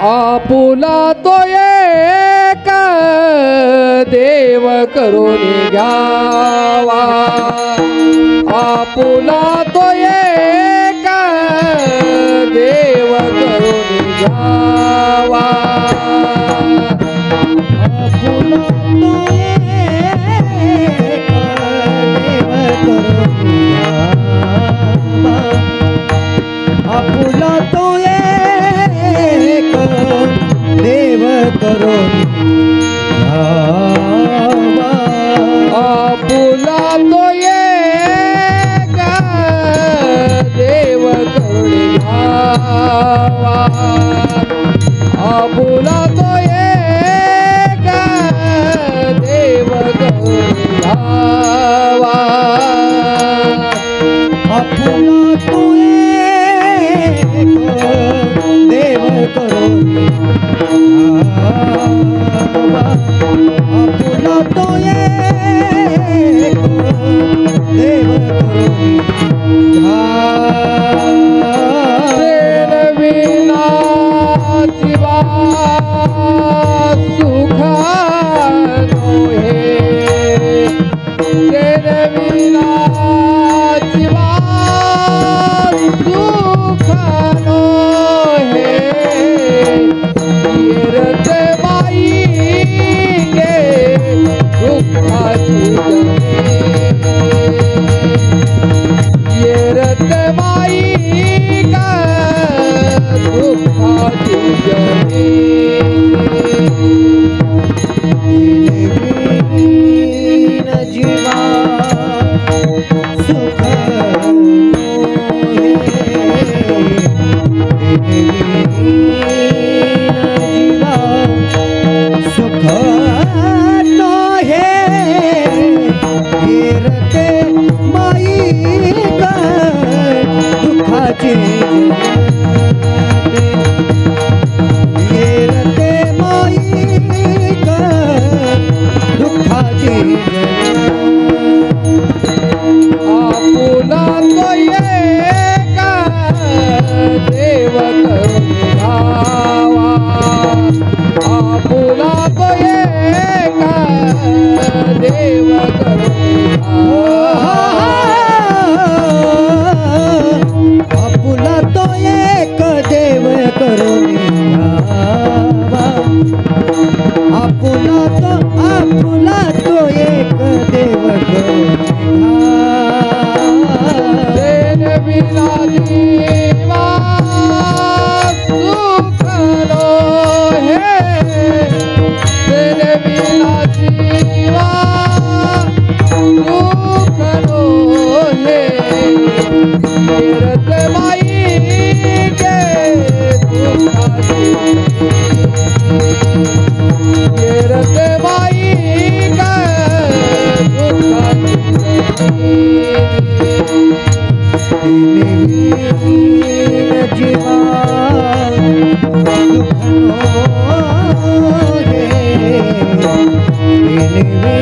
आपुला तो एक देव करून घ्यावा. आपुला तो एक देव करून घ्यावा.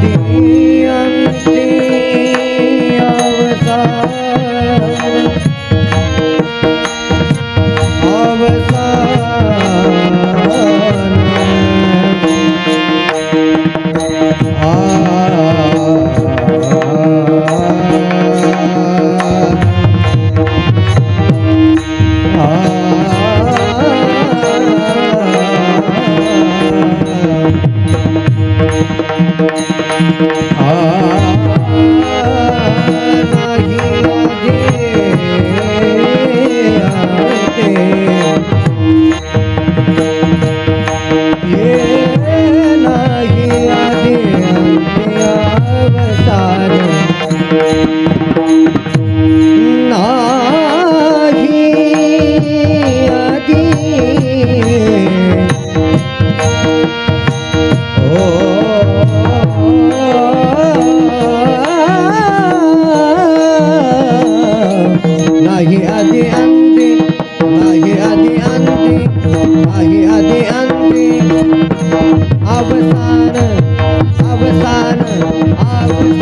Dios. रे अवसान अवसान अवसान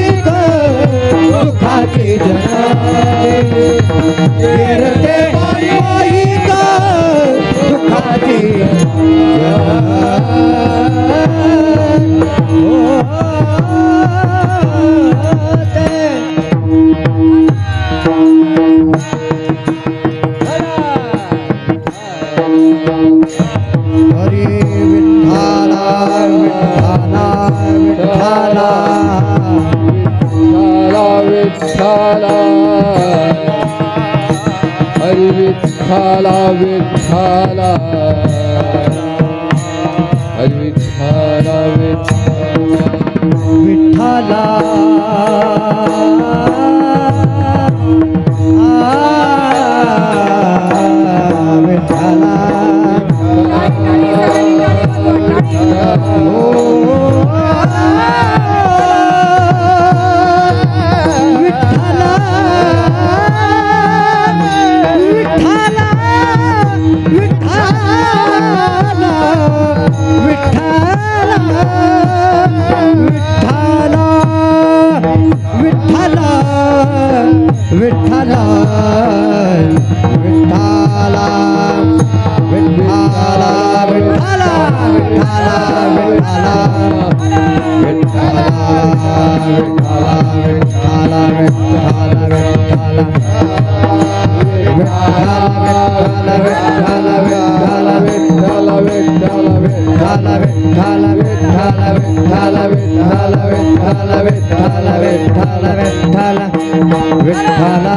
सुखाचे जनते माईत सुखाचे हरे विठ्ठला विठ्ठला विठ्ठला. विठ्ठला विठ्ठला. हरी विठ्ठला विठ्ठला. Vithala Vithala Vithala Vithala Vithala Vithala Vithala Vithala Vithala Vithala Vithala विठ्ठला